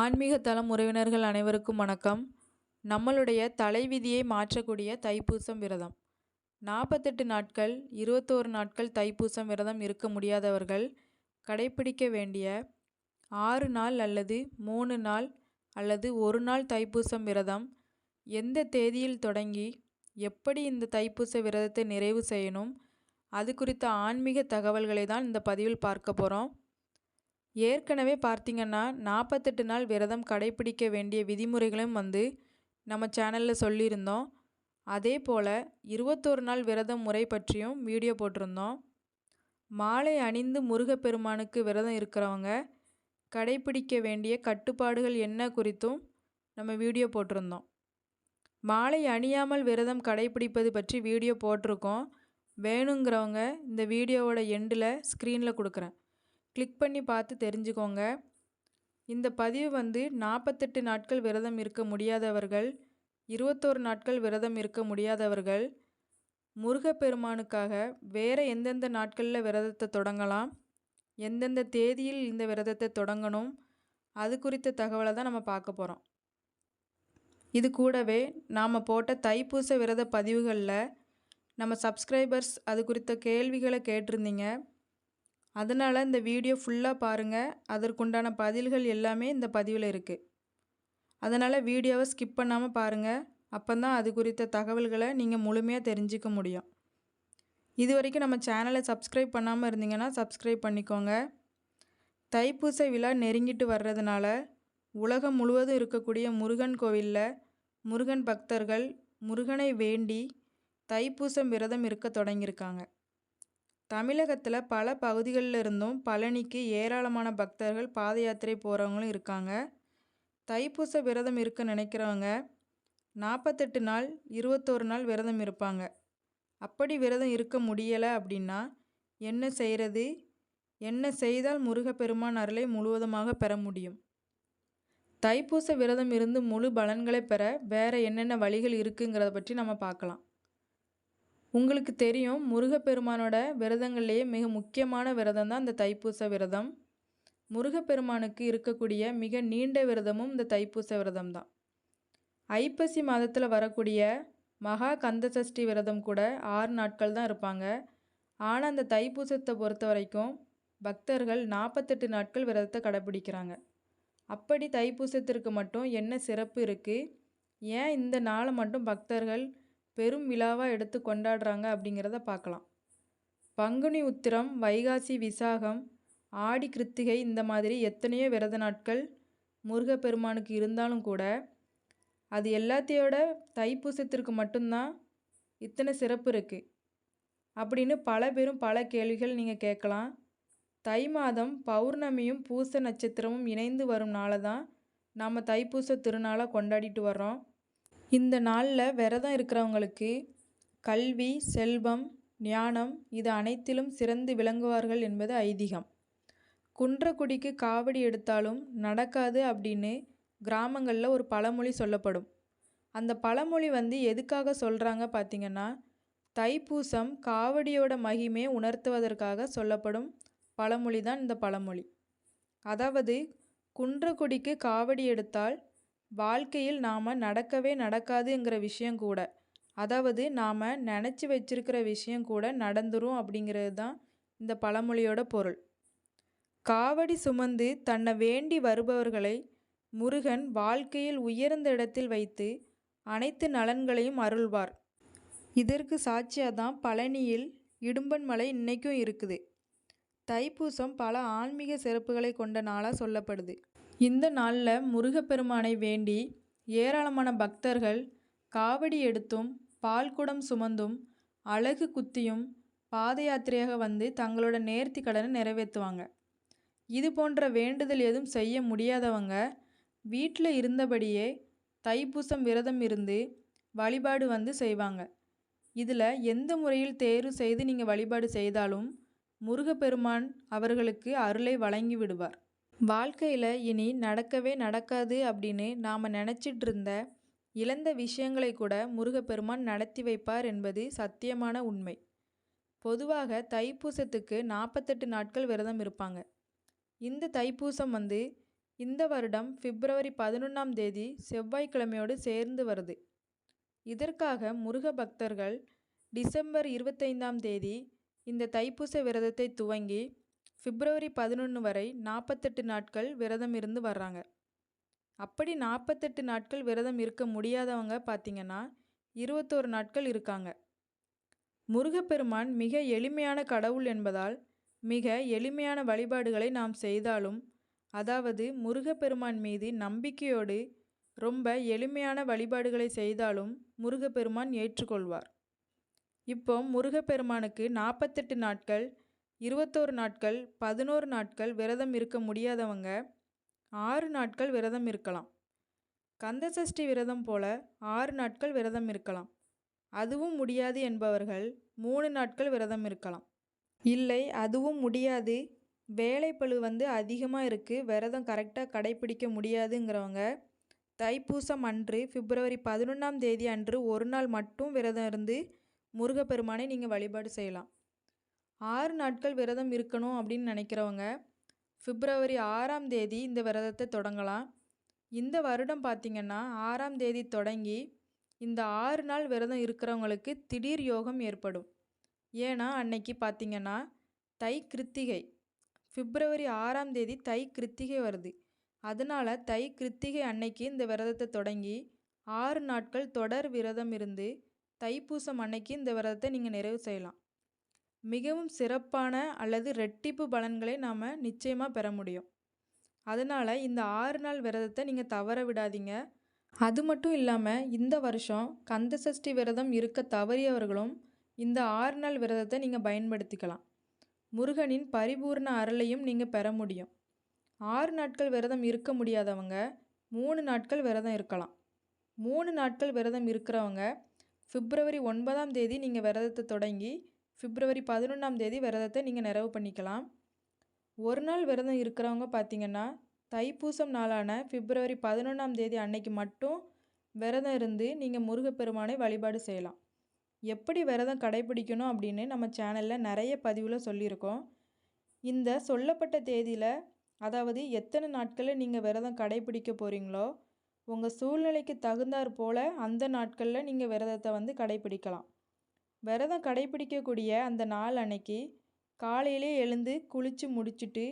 ஆன்மீக தளம் உறவினர்கள் அனைவருக்கும் வணக்கம். நம்மளுடைய தலைவிதியை மாற்றக்கூடிய தைப்பூசம் விரதம். நாற்பத்தெட்டு நாட்கள் இருபத்தோரு நாட்கள் தைப்பூசம் விரதம் இருக்க முடியாதவர்கள் கடைப்பிடிக்க வேண்டிய ஆறு நாள் அல்லது மூணு நாள் அல்லது ஒரு நாள் தைப்பூசம் விரதம் எந்த தேதியில் தொடங்கி எப்படி இந்த தைப்பூச விரதத்தை நிறைவு செய்யணும் அது குறித்த ஆன்மீக தகவல்களை தான் இந்த பதிவில் பார்க்க போகிறோம் ஏற்கனவே பார்த்திங்கன்னா நாற்பத்தெட்டு நாள் விரதம் கடைப்பிடிக்க வேண்டிய விதிமுறைகளும் வந்து நம்ம சேனலில் சொல்லியிருந்தோம். அதே போல் இருபத்தோரு நாள் விரதம் முறை பற்றியும் வீடியோ போட்டிருந்தோம். மாலை அணிந்து முருகப்பெருமானுக்கு விரதம் இருக்கிறவங்க கடைப்பிடிக்க வேண்டிய கட்டுப்பாடுகள் என்ன குறித்தும் நம்ம வீடியோ போட்டிருந்தோம். மாலை அணியாமல் விரதம் கடைப்பிடிப்பது பற்றி வீடியோ போட்டிருக்கோம். வேணுங்கிறவங்க இந்த வீடியோவோட எண்டில் ஸ்க்ரீனில் கொடுக்குறேன். கிளிக் பண்ணி பார்த்து தெரிஞ்சுக்கோங்க. இந்த பதிவு வந்து நாற்பத்தெட்டு நாட்கள் விரதம் இருக்க முடியாதவர்கள் இருபத்தோரு நாட்கள் விரதம் இருக்க முடியாதவர்கள் முருகப்பெருமானுக்காக வேறு எந்தெந்த நாட்களில் விரதத்தை தொடங்கலாம் எந்தெந்த தேதியில் இந்த விரதத்தை தொடங்கணும் அது குறித்த தகவலை தான் நம்ம பார்க்க போகிறோம் இது கூடவே நாம் போட்ட தைப்பூச விரத பதிவுகளில் நம்ம சப்ஸ்கிரைபர்ஸ் அது குறித்த கேள்விகளை கேட்டிருந்தீங்க. அதனால் இந்த வீடியோ ஃபுல்லாக பாருங்கள் அதற்குண்டான பதில்கள் எல்லாமே இந்த பதிவில் இருக்குது அதனால் வீடியோவை ஸ்கிப் பண்ணாமல் பாருங்கள் அப்போ தான் அது குறித்த தகவல்களை நீங்கள் முழுமையாக தெரிஞ்சிக்க முடியும். இது வரைக்கும் நம்ம சேனலை சப்ஸ்கிரைப் பண்ணாமல் இருந்தீங்கன்னா சப்ஸ்கிரைப் பண்ணிக்கோங்க. தைப்பூச விழா நெருங்கிட்டு வர்றதுனால உலகம் முழுவதும் இருக்கக்கூடிய முருகன் கோவிலில் முருகன் பக்தர்கள் முருகனை வேண்டி தைப்பூசம் விரதம் இருக்க தொடங்கியிருக்காங்க. தமிழகத்தில் பல பகுதிகளில் இருந்தும் பழனிக்கு ஏராளமான பக்தர்கள் பாத யாத்திரை போகிறவங்களும் இருக்காங்க. தைப்பூச விரதம் இருக்க நினைக்கிறவங்க நாற்பத்தெட்டு நாள் இருபத்தோரு நாள் விரதம் இருப்பாங்க. அப்படி விரதம் இருக்க முடியலை அப்படின்னா என்ன செய்கிறது என்ன செய்தால் முருகப்பெருமான் அருளை முழுவதுமாக பெற முடியும்? தைப்பூச விரதம் இருந்து முழு பலன்களை பெற வேறு என்னென்ன வழிகள் இருக்குங்கிறத பற்றி நம்ம பார்க்கலாம். உங்களுக்கு தெரியும் முருகப்பெருமானோட விரதங்கள்லேயே மிக முக்கியமான விரதம் தான் இந்த தைப்பூச விரதம். முருகப்பெருமானுக்கு இருக்கக்கூடிய மிக நீண்ட விரதமும் இந்த தைப்பூச விரதம் தான். ஐப்பசி மாதத்தில் வரக்கூடிய மகா கந்த சஷ்டி விரதம் கூட ஆறு நாட்கள் தான் இருப்பாங்க. ஆனால் அந்த தைப்பூசத்தை பொறுத்த வரைக்கும் பக்தர்கள் நாற்பத்தெட்டு நாட்கள் விரதத்தை கடைப்பிடிக்கிறாங்க அப்படி தைப்பூசத்திற்கு மட்டும் என்ன சிறப்பு இருக்குது ஏன் இந்த நாளை மட்டும் பக்தர்கள் பெரும் விழாவாக எடுத்து கொண்டாடுறாங்க அப்படிங்கிறத பார்க்கலாம். பங்குனி உத்திரம் வைகாசி விசாகம் ஆடி கிருத்திகை இந்த மாதிரி எத்தனையோ விரத நாட்கள் முருகப்பெருமானுக்கு இருந்தாலும் கூட அது எல்லாத்தையோட தைப்பூசத்திற்கு மட்டும்தான் இத்தனை சிறப்பு இருக்குது அப்படின்னு பல பேரும் பல கேள்விகள் நீங்கள் கேட்கலாம். தை மாதம் பௌர்ணமியும் பூச நட்சத்திரமும் இணைந்து வரும் நாளை தான் நாம் தைப்பூச திருநாளை கொண்டாடிட்டு வர்றோம். இந்த நாளில் விரதம் இருக்கிறவங்களுக்கு கல்வி செல்வம் ஞானம் இது அனைத்திலும் சிறந்து விளங்குவார்கள் என்பது ஐதீகம். குன்றக்குடிக்கு காவடி எடுத்தாலும் நடக்காது அப்படின்னு கிராமங்களில் ஒரு பழமொழி சொல்லப்படும். அந்த பழமொழி வந்து எதுக்காக சொல்கிறாங்க பார்த்திங்கன்னா தைப்பூசம் காவடியோட மகிமே உணர்த்துவதற்காக சொல்லப்படும் பழமொழி தான் இந்த பழமொழி. அதாவது குன்றக்குடிக்கு காவடி எடுத்தால் வாழ்க்கையில் நாம் நடக்கவே நடக்காதுங்கிற விஷயம் கூட. அதாவது நாம் நினச்சி வச்சிருக்கிற விஷயம் கூட நடந்துரும் அப்படிங்கிறது தான் இந்த பழமொழியோட பொருள். காவடி சுமந்து தன்னை வேண்டி வருபவர்களை முருகன் வாழ்க்கையில் உயர்ந்த இடத்தில் வைத்து அனைத்து நலன்களையும் அருள்வார். இதற்கு சாட்சியாக தான் பழனியில் இடும்பன் மலை இன்றைக்கும் இருக்குது. தைப்பூசம் பல ஆன்மீக சிறப்புகளை கொண்ட நாளாக சொல்லப்படுது. இந்த நாளில் முருகப்பெருமானை வேண்டி ஏராளமான பக்தர்கள் காவடி எடுத்தும் பால்குடம் சுமந்தும் அழகு குத்தியும் பாத யாத்திரையாக வந்து தங்களோட நேர்த்தி கடனை நிறைவேற்றுவாங்க. இது போன்ற வேண்டுதல் எதுவும் செய்ய முடியாதவங்க வீட்டில் இருந்தபடியே தைப்பூசம் விரதம் இருந்து வழிபாடு வந்து செய்வாங்க. இதில் எந்த முறையில் தேர்வு செய்து நீங்கள் வழிபாடு செய்தாலும் முருகப்பெருமான் அவர்களுக்கு அருளை வழங்கி விடுவார். வாழ்க்கையில் இனி நடக்கவே நடக்காது அப்படின்னு நாம் நினச்சிட்டு இருந்த இழந்த விஷயங்களை கூட முருகப்பெருமான் நடத்தி வைப்பார் என்பது சத்தியமான உண்மை. பொதுவாக தைப்பூசத்துக்கு நாற்பத்தெட்டு நாட்கள் விரதம் இருப்பாங்க. இந்த தைப்பூசம் வந்து இந்த வருடம் பிப்ரவரி பதினொன்றாம் தேதி செவ்வாய்க்கிழமையோடு சேர்ந்து வருது. இதற்காக முருக பக்தர்கள் டிசம்பர் இருபத்தைந்தாம் தேதி இந்த தைப்பூச விரதத்தை துவங்கி பிப்ரவரி பதினொன்று வரை நாற்பத்தெட்டு நாட்கள் விரதம் இருந்து வர்றாங்க. அப்படி நாற்பத்தெட்டு நாட்கள் விரதம் இருக்க முடியாதவங்க பார்த்திங்கன்னா இருபத்தோரு நாட்கள் இருக்காங்க. முருகப்பெருமான் மிக எளிமையான கடவுள் என்பதால் மிக எளிமையான வழிபாடுகளை நாம் செய்தாலும் அதாவது முருகப்பெருமான் மீது நம்பிக்கையோடு ரொம்ப எளிமையான வழிபாடுகளை செய்தாலும் முருகப்பெருமான் ஏற்றுக்கொள்வார். இப்போ முருகப்பெருமானுக்கு நாற்பத்தெட்டு நாட்கள் இருபத்தோரு நாட்கள் பதினோரு நாட்கள் விரதம் இருக்க முடியாதவங்க ஆறு நாட்கள் விரதம் இருக்கலாம். கந்தசஷ்டி விரதம் போல ஆறு நாட்கள் விரதம் இருக்கலாம். அதுவும் முடியாது என்பவர்கள் மூணு நாட்கள் விரதம் இருக்கலாம். இல்லை அதுவும் முடியாது. வேலைப்பளு வந்து அதிகமாக இருக்குது விரதம் கரெக்டாக கடைப்பிடிக்க முடியாதுங்கிறவங்க தைப்பூசம் அன்று பிப்ரவரி பதினொன்றாம் தேதி அன்று ஒரு நாள் மட்டும் விரதம் இருந்து முருகப்பெருமானை நீங்கள் வழிபாடு செய்யலாம். ஆறு நாட்கள் விரதம் இருக்கணும் அப்படின்னு நினைக்கிறவங்க பிப்ரவரி ஆறாம் தேதி இந்த விரதத்தை தொடங்கலாம். இந்த வருடம் பார்த்திங்கன்னா ஆறாம் தேதி தொடங்கி இந்த ஆறு நாள் விரதம் இருக்கிறவங்களுக்கு திடீர் யோகம் ஏற்படும். ஏன்னா அன்னைக்கு பார்த்திங்கன்னா தை கிருத்திகை. பிப்ரவரி ஆறாம் தேதி தை கிருத்திகை வருது. அதனால் தை கிருத்திகை அன்னைக்கு இந்த விரதத்தை தொடங்கி ஆறு நாட்கள் தொடர் விரதம் இருந்து தைப்பூசம் அன்னைக்கு இந்த விரதத்தை நீங்கள் நிறைவு செய்யலாம். மிகவும் சிறப்பான அல்லது ரெட்டிப்பு பலன்களை நாம் நிச்சயமாக பெற முடியும். அதனால் இந்த ஆறு நாள் விரதத்தை நீங்கள் தவற விடாதீங்க. அது மட்டும் இல்லாமல் இந்த வருஷம் கந்த சஷ்டி விரதம் இருக்க தவறியவர்களும் இந்த ஆறு நாள் விரதத்தை நீங்கள் பயன்படுத்திக்கலாம். முருகனின் பரிபூர்ண அருளையும் நீங்கள் பெற முடியும். ஆறு நாட்கள் விரதம் இருக்க முடியாதவங்க மூணு நாட்கள் விரதம் இருக்கலாம். மூணு நாட்கள் விரதம் இருக்கிறவங்க பிப்ரவரி ஒன்பதாம் தேதி நீங்கள் விரதத்தை தொடங்கி பிப்ரவரி பதினொன்றாம் தேதி விரதத்தை நீங்கள் நிறைவு பண்ணிக்கலாம். ஒரு நாள் விரதம் இருக்கிறவங்க பார்த்திங்கன்னா தைப்பூசம் நாளான பிப்ரவரி பதினொன்றாம் தேதி அன்னைக்கு மட்டும் விரதம் இருந்து நீங்கள் முருகப்பெருமானை வழிபாடு செய்யலாம். எப்படி விரதம் கடைபிடிக்கணும் அப்படின்னு நம்ம சேனலில் நிறைய பதிவில் சொல்லியிருக்கோம். இந்த சொல்லப்பட்ட தேதியில் அதாவது எத்தனை நாட்களில் நீங்கள் விரதம் கடைபிடிக்க போகிறீங்களோ உங்கள் சூழ்நிலைக்கு தகுந்தாற் போல் அந்த நாட்களில் நீங்கள் விரதத்தை வந்து கடைபிடிக்கலாம். விரதம் கடைபிடிக்கக்கூடிய அந்த நாள் அன்னைக்கு காலையிலே எழுந்து குளித்து முடிச்சுட்டு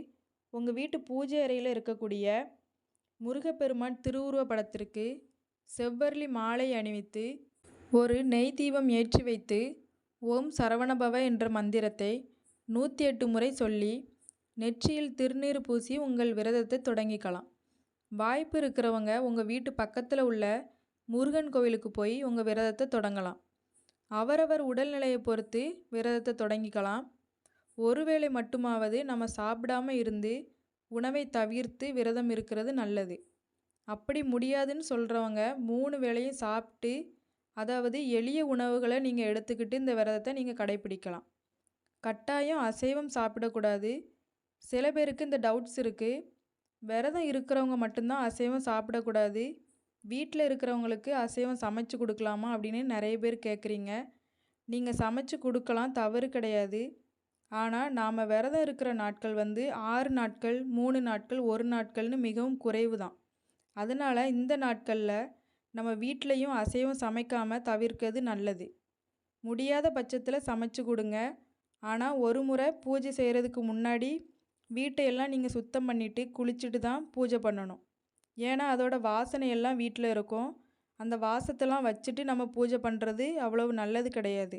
உங்கள் வீட்டு பூஜை அறையில் இருக்கக்கூடிய முருகப்பெருமான் திருவுருவ படத்திற்கு செவ்வரளி மாலை அணிவித்து ஒரு நெய் தீபம் ஏற்றி வைத்து ஓம் சரவணபவ என்ற மந்திரத்தை நூற்றி எட்டு முறை சொல்லி நெற்றியில் திருநீர் பூசி உங்கள் விரதத்தை தொடங்கிக்கலாம். வாய்ப்பு இருக்கிறவங்க உங்கள் வீட்டு பக்கத்தில் உள்ள முருகன் கோவிலுக்கு போய் உங்கள் விரதத்தை தொடங்கலாம். அவரவர் உடல்நிலையை பொறுத்து விரதத்தை தொடங்கிக்கலாம். ஒருவேளை மட்டுமாவது நம்ம சாப்பிடாம இருந்து உணவை தவிர்த்து விரதம் இருக்கிறது நல்லது. அப்படி முடியாதுன்னு சொல்கிறவங்க மூணு வேளையும் சாப்பிட்டு அதாவது எளிய உணவுகளை நீங்கள் எடுத்துக்கிட்டு இந்த விரதத்தை நீங்கள் கடைப்பிடிக்கலாம். கட்டாயம் அசைவம் சாப்பிடக்கூடாது. சில பேருக்கு இந்த டவுட்ஸ் இருக்குது விரதம் இருக்கிறவங்க மட்டும்தான் அசைவம் சாப்பிடக்கூடாது. வீட்டில் இருக்கிறவங்களுக்கு அசைவம் சமைச்சு கொடுக்கலாமா அப்படின்னு நிறைய பேர் கேட்குறீங்க நீங்கள் சமைச்சு கொடுக்கலாம் தவறு கிடையாது. ஆனால் நாம் விரதம் இருக்கிற நாட்கள் வந்து ஆறு நாட்கள் மூணு நாட்கள் ஒரு நாட்கள்னு மிகவும் குறைவு தான் அதனால் இந்த நாட்களில் நம்ம வீட்லேயும் அசைவம் சமைக்காமல் தவிர்க்கிறது நல்லது. முடியாத பட்சத்தில் சமைச்சு கொடுங்க. ஆனால் ஒரு முறை பூஜை செய்கிறதுக்கு முன்னாடி வீட்டையெல்லாம் நீங்கள் சுத்தம் பண்ணிவிட்டு குளிச்சுட்டு தான் பூஜை பண்ணணும். ஏன்னா அதோட வாசனையெல்லாம் வீட்டில் இருக்கும். அந்த வாசத்தெல்லாம் வச்சுட்டு நம்ம பூஜை பண்ணுறது அவ்வளவு நல்லது கிடையாது.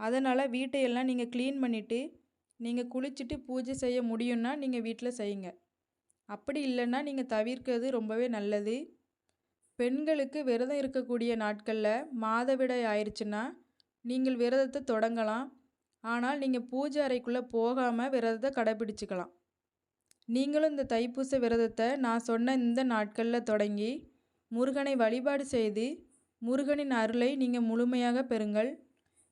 அதனால் வீட்டையெல்லாம் நீங்கள் க்ளீன் பண்ணிவிட்டு நீங்கள் குளிச்சுட்டு பூஜை செய்ய முடியும்னா நீங்கள் வீட்டில் செய்யுங்க. அப்படி இல்லைன்னா நீங்கள் தவிர்க்கிறது ரொம்பவே நல்லது. பெண்களுக்கு விரதம் இருக்கக்கூடிய நாட்களில் மாதவிடாய் ஆயிடுச்சுன்னா நீங்கள் விரதத்தை தொடங்கலாம். ஆனால் நீங்கள் பூஜை அறைக்குள்ளே போகாமல் விரதத்தை கடைப்பிடிச்சிக்கலாம் நீங்களும் இந்த தைப்பூச விரதத்தை நான் சொன்ன இந்த நாட்களில் தொடங்கி முருகனை வழிபாடு செய்து முருகனின் அருளை நீங்கள் முழுமையாக பெறுங்கள்.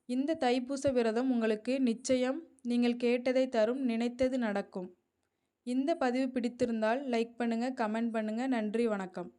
இந்த தைப்பூச விரதம் உங்களுக்கு நிச்சயம் நீங்கள் கேட்டதை தரும் நினைத்தது நடக்கும். இந்த பதிவு பிடித்திருந்தால் லைக் பண்ணுங்கள் கமெண்ட் பண்ணுங்கள் நன்றி வணக்கம்.